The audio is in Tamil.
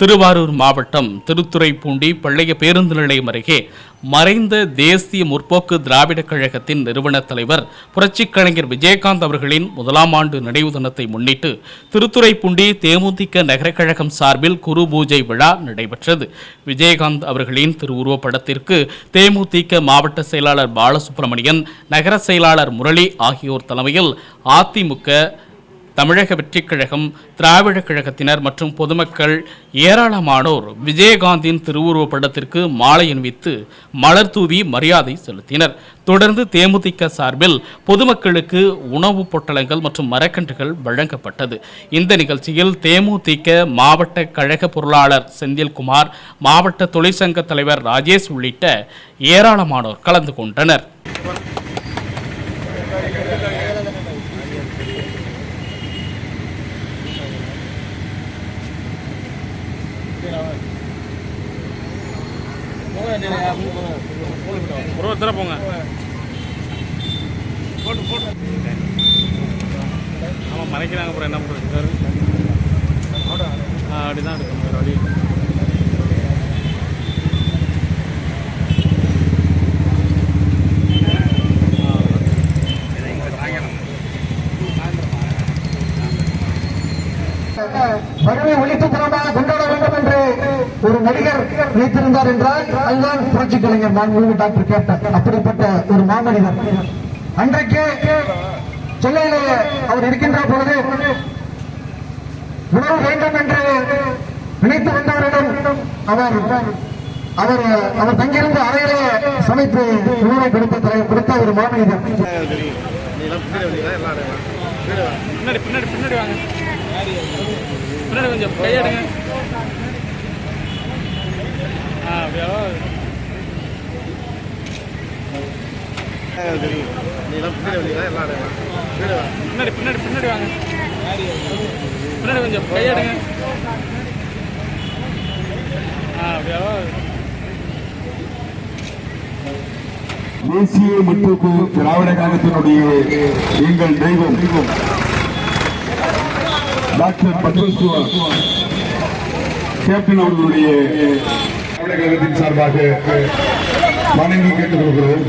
திருவாரூர் மாவட்டம் திருத்துறைப்பூண்டி பழைய பேருந்து நிலையம் அருகே மறைந்த தேசிய முற்போக்கு திராவிடக் கழகத்தின் நிறுவன தலைவர் புரட்சிக் கலைஞர் விஜயகாந்த் அவர்களின் முதலாம் ஆண்டு நினைவு தினத்தை முன்னிட்டு திருத்துறைப்பூண்டி தேமுதிக நகரக்கழகம் சார்பில் குரு பூஜை விழா நடைபெற்றது. விஜயகாந்த் அவர்களின் திருவுருவப் படத்திற்கு தேமுதிக மாவட்ட செயலாளர் பாலசுப்ரமணியன் நகர செயலாளர் முரளி ஆகியோர் தலைமையில் அதிமுக தமிழக வெற்றிக் கழகம் திராவிடக் கழகத்தினர் மற்றும் பொதுமக்கள் ஏராளமானோர் விஜயகாந்தின் திருவுருவப் படத்திற்கு மாலை அணிவித்து மலர் தூவி மரியாதை செலுத்தினர். தொடர்ந்து தேமுதிக சார்பில் பொதுமக்களுக்கு உணவுப் பொட்டலங்கள் மற்றும் மரக்கன்றுகள் வழங்கப்பட்டது. இந்த நிகழ்ச்சியில் தேமுதிக மாவட்ட கழக பொருளாளர் செந்தில்குமார் மாவட்ட தொழிற்சங்க தலைவர் ராஜேஷ் உள்ளிட்ட ஏராளமானோர் கலந்து கொண்டனர். ஒரு ஒருத்தர போங்க. போட்டு போட்டு ஆமாம் மறைக்கிறாங்க அப்புறம் என்ன பண்ணுறது சார். ஆ அப்படிதான் எடுக்கணும் வேறு வழி வறுமை ஒழிப்பு தினமாக கொண்டாட வேண்டும் என்று ஒரு நடிகர் வைத்திருந்தார் என்றால் அதுதான் புரட்சி கலைஞர் மாண்புமிகு டாக்டர் கேப்டர் அப்படிப்பட்ட ஒரு மாமனிதர். அன்றைக்கு சென்னையிலேயே அவர் இருக்கின்ற பொழுது உணவு வேண்டும் என்று நினைத்து வந்தவரிடம் அவர் அவர் அவர் தங்கியிருந்த அறையிலே சமைத்து உணவை கொடுத்த தலை- கொடுத்த ஒரு மாமனிதர். பின்னாடி பின்னாடி பின்னாடி வாங்க. பின்னாடி கொஞ்சம் கையெடுங்க. ஆ அப்படியா பின்னாடி பின்னாடி பின்னாடி வாங்க. பின்னாடி கொஞ்சம் கையெடுங்க. ஆ அப்படியா தேசிய முற்போக்கு திராவிட காலத்தினுடைய எங்கள் தெய்வம். டாக்டர் பத்மசுவா கேப்டன் அவர்களுடைய திராவிட கழகத்தின் சார்பாக வணங்கி கேட்டுக் கொள்கிறோம்